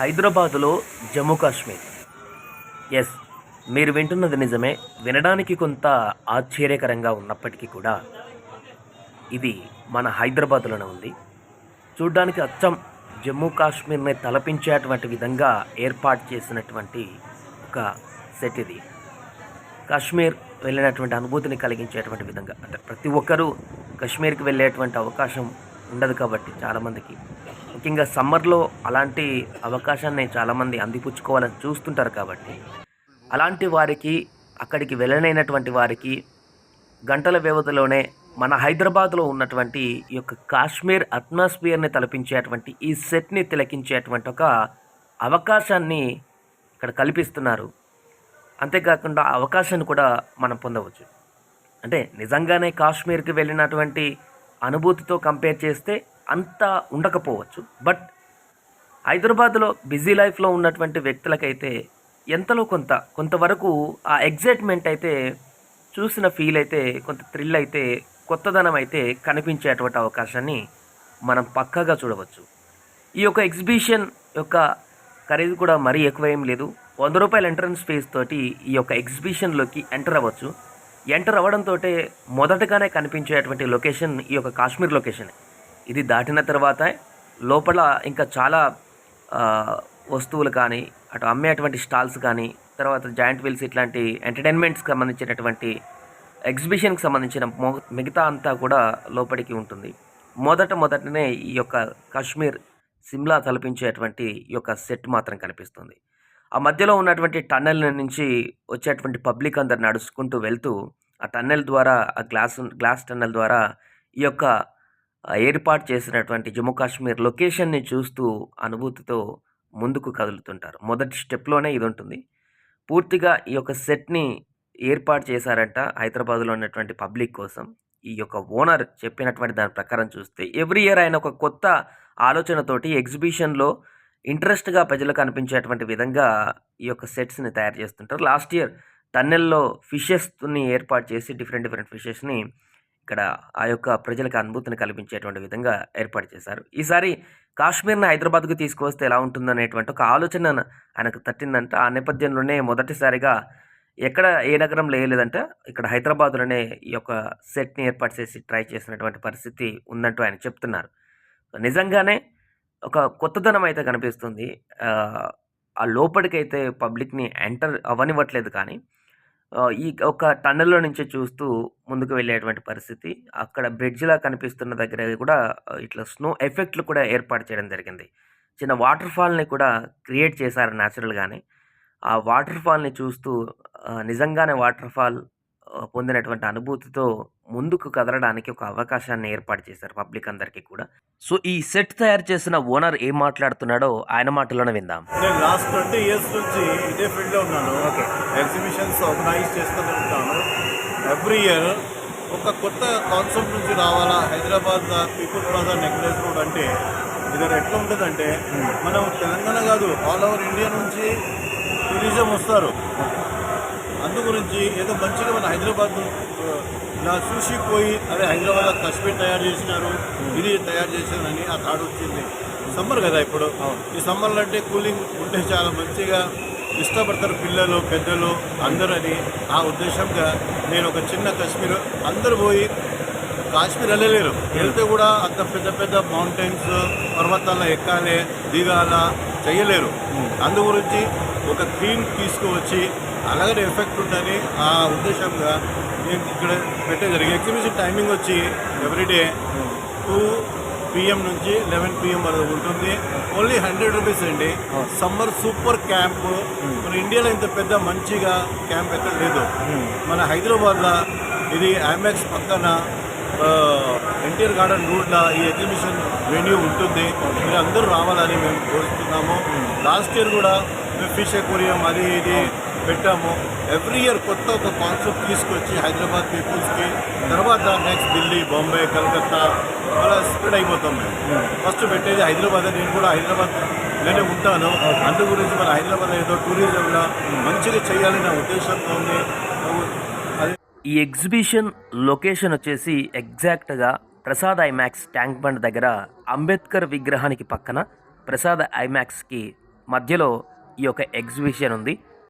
హైదరాబాదులో జమ్మూ కాశ్మీర్. ఎస్ మీరు వింటున్నది నిజమే. వినడానికి కొంత ఆశ్చర్యకరంగా ఉన్నప్పటికీ కూడా ఇది మన హైదరాబాద్లోనే ఉంది. చూడ్డానికి అచ్చం జమ్మూ కాశ్మీర్ని తలపించేటువంటి విధంగా ఏర్పాటు చేసినటువంటి ఒక సెట్ ఇది. కాశ్మీర్ వెళ్ళినటువంటి అనుభూతిని కలిగించేటువంటి విధంగా అంటే ప్రతి ఒక్కరూ కాశ్మీర్కి వెళ్ళేటువంటి అవకాశం ఉండదు కాబట్టి చాలామందికి. ముఖ్యంగా సమ్మర్లో అలాంటి అవకాశాన్ని చాలామంది అందిపుచ్చుకోవాలని చూస్తుంటారు కాబట్టి. అలాంటి వారికి అక్కడికి వెళ్ళనైనటువంటి వారికి గంటల వ్యవధిలోనే మన హైదరాబాద్లో ఉన్నటువంటి ఈ యొక్క కాశ్మీర్ అట్మాస్ఫియర్ని తలపించేటువంటి ఈ సెట్ని తిలకించేటువంటి ఒక అవకాశాన్ని ఇక్కడ కల్పిస్తున్నారు. అంతేకాకుండా ఆ అవకాశాన్ని కూడా మనం పొందవచ్చు. అంటే నిజంగానే కాశ్మీర్కి వెళ్ళినటువంటి అనుభూతితో కంపేర్ చేస్తే అంత ఉండకపోవచ్చు. బట్ హైదరాబాద్లో బిజీ లైఫ్లో ఉన్నటువంటి వ్యక్తులకైతే ఎంతలో కొంత కొంతవరకు ఆ ఎగ్జైట్మెంట్ అయితే చూసిన ఫీల్ అయితే కొంత థ్రిల్ అయితే కొత్తదనం అయితే కనిపించేటువంటి అవకాశాన్ని మనం పక్కాగా చూడవచ్చు. ఈ యొక్క ఎగ్జిబిషన్ యొక్క ఖరీదు కూడా మరీ ఎక్కువ ఏం లేదు. వంద రూపాయల ఎంట్రన్స్ ఫీజ్ తోటి ఈ యొక్క ఎగ్జిబిషన్లోకి ఎంటర్ అవ్వచ్చు. ఎంటర్ అవ్వడంతో మొదటగానే కనిపించేటువంటి లొకేషన్ ఈ యొక్క కాశ్మీర్ లొకేషన్. ఇది దాటిన తర్వాత లోపల ఇంకా చాలా వస్తువులు కానీ అటు అమ్మేటువంటి స్టాల్స్ కానీ తర్వాత జాయింట్ వీల్స్ ఇట్లాంటి ఎంటర్టైన్మెంట్స్కి సంబంధించినటువంటి ఎగ్జిబిషన్కి సంబంధించిన మొ- మిగతా అంతా కూడా లోపలికి ఉంటుంది. మొదట మొదటనే ఈ యొక్క కాశ్మీర్ సిమ్లా తలపించేటువంటి ఈ యొక్క సెట్ మాత్రం కనిపిస్తుంది. ఆ మధ్యలో ఉన్నటువంటి టన్నెల్ నుంచి వచ్చేటువంటి పబ్లిక్ అందరు నడుచుకుంటూ వెళ్తూ ఆ టన్నెల్ ద్వారా ఆ గ్లాస్ గ్లాస్ టన్నెల్ ద్వారా ఈ యొక్క ఏర్పాటు చేసినటువంటి జమ్మూ కాశ్మీర్ లొకేషన్ని చూస్తూ అనుభూతితో ముందుకు కదులుతుంటారు. మొదటి స్టెప్లోనే ఇది ఉంటుంది. పూర్తిగా ఈ యొక్క సెట్ని ఏర్పాటు చేశారంట హైదరాబాద్లో ఉన్నటువంటి పబ్లిక్ కోసం. ఈ యొక్క ఓనర్ చెప్పినటువంటి దాని ప్రకారం చూస్తే ఎవ్రీ ఇయర్ ఆయన ఒక కొత్త ఆలోచనతోటి ఎగ్జిబిషన్లో ఇంట్రెస్ట్గా ప్రజలకు అనిపించేటువంటి విధంగా ఈ యొక్క సెట్స్ని తయారు చేస్తుంటారు. లాస్ట్ ఇయర్ టన్నెల్లో ఫిషెస్ని ఏర్పాటు చేసి డిఫరెంట్ డిఫరెంట్ ఫిషెస్ని ఇక్కడ ఆ యొక్క ప్రజలకు అనుభూతిని కల్పించేటువంటి విధంగా ఏర్పాటు చేశారు. ఈసారి కాశ్మీర్ని హైదరాబాద్కు తీసుకువస్తే ఎలా ఉంటుందనేటువంటి ఒక ఆలోచన ఆయనకు తట్టిందంట. ఆ నేపథ్యంలోనే మొదటిసారిగా ఎక్కడ ఏ నగరం లేదంటే ఇక్కడ హైదరాబాద్లోనే ఈ యొక్క సెట్ని ఏర్పాటు చేసి ట్రై చేసినటువంటి పరిస్థితి ఉందంటూ ఆయన చెప్తున్నారు. నిజంగానే ఒక కొత్తదనం అయితే కనిపిస్తుంది ఆ, లోపలికైతే పబ్లిక్ని ఎంటర్ అవ్వనివ్వట్లేదు కానీ ఈ ఒక టన్నెల్లో నుంచి చూస్తూ ముందుకు వెళ్ళేటువంటి పరిస్థితి. అక్కడ బ్రిడ్జ్లా కనిపిస్తున్న దగ్గర కూడా ఇట్లా స్నో ఎఫెక్ట్లు కూడా ఏర్పాటు చేయడం జరిగింది. చిన్న వాటర్ ఫాల్ని కూడా క్రియేట్ చేశారు న్యాచురల్గానే ఆ వాటర్ ఫాల్ని చూస్తూ నిజంగానే వాటర్ ఫాల్ పొందినటువంటి అనుభూతితో ముందుకు కదలడానికి ఒక అవకాశాన్ని ఏర్పాటు చేశారు పబ్లిక్ అందరికీ కూడా. సో ఈ సెట్ తయారు చేసిన ఓనర్ ఏం మాట్లాడుతున్నాడో ఆయన మాటలోనే విందాం. నేను లాస్ట్ ట్వంటీ ఇయర్స్ నుంచి ఇదే ఫీల్డ్లో ఉన్నాను. ఓకే. ఎగ్జిబిషన్స్ ఆర్గనైజ్ చేస్తూనే ఉంటాను. ఎవ్రీ ఇయర్ ఒక కొత్త కాన్సెప్ట్ నుంచి రావాలా? Hyderabad people plaza necklace road అంటే ఇది ఎట్లా ఉంటుందంటే మనం తెలంగాణ కాదు ఆల్ ఓవర్ ఇండియా నుంచి టూరిజం వస్తారు. అందు గురించి ఏదో మంచిగా మన హైదరాబాద్ ఇలా చూసి పోయి అదే హైదరాబాద్ కశ్మీర్ తయారు చేసినారు ఇది తయారు చేశారని ఆ థాట్ వచ్చింది. సమ్మర్ కదా ఇప్పుడు. ఈ సమ్మర్లో అంటే కూలింగ్ ఉంటే చాలా మంచిగా ఇష్టపడతారు పిల్లలు పెద్దలు అందరూ అని ఆ ఉద్దేశంగా నేను ఒక చిన్న కశ్మీర్ అందరూ పోయి కాశ్మీర్ వెళ్ళలేరు. వెళ్తే కూడా అంత పెద్ద పెద్ద మౌంటైన్స్ పర్వతాల్లో ఎక్కాలి దిగాల చేయలేరు. అందు గురించి ఒక థీమ్ తీసుకువచ్చి అలాగే ఎఫెక్ట్ ఉందని ఆ ఉద్దేశంగా నేను ఇక్కడ పెట్టే జరిగింది. ఎగ్జిబిషన్ టైమింగ్ వచ్చి ఎవ్రీడే టూ పిఎం నుంచి లెవెన్ పిఎం వరకు ఉంటుంది. ఓన్లీ హండ్రెడ్ రూపీస్ అండి. సమ్మర్ సూపర్ క్యాంప్ మన ఇండియాలో ఇంత పెద్ద మంచిగా క్యాంప్ ఎక్కడ లేదు. మన హైదరాబాద్లో ఇది ఐమాక్స్ పక్కన ఎన్టీఆర్ గార్డెన్ రూట్లో ఈ ఎగ్జిబిషన్ వెన్యూ ఉంటుంది. మీరు అందరూ రావాలని మేము కోరుతున్నాము. లాస్ట్ ఇయర్ కూడా ఫిష్ ఎక్వేరియం అది ఇది పెట్టాము. ఎవ్రీ ఇయర్ కొత్త ఒక కాన్సెప్ట్ తీసుకొచ్చి హైదరాబాద్ పీపుల్స్కి తర్వాత నెక్స్ట్ ఢిల్లీ బాంబే కలకత్తా అలా స్ప్రెడ్ అయిపోతాం మేము. ఫస్ట్ పెట్టేది హైదరాబాద్. నేను కూడా హైదరాబాద్ నేనే ఉంటాను. అందు గురించి మన హైదరాబాద్ ఏదో టూరిజంలో మంచిగా చేయాలని నా ఉద్దేశంతో ఉంది. అది ఈ ఎగ్జిబిషన్ లొకేషన్ వచ్చేసి ఎగ్జాక్ట్గా ప్రసాద్ ఐమాక్స్ ట్యాంక్ బండ్ దగ్గర అంబేద్కర్ విగ్రహానికి పక్కన ప్రసాద్ ఐమాక్స్కి మధ్యలో ఈ యొక్క ఎగ్జిబిషన్ ఉంది.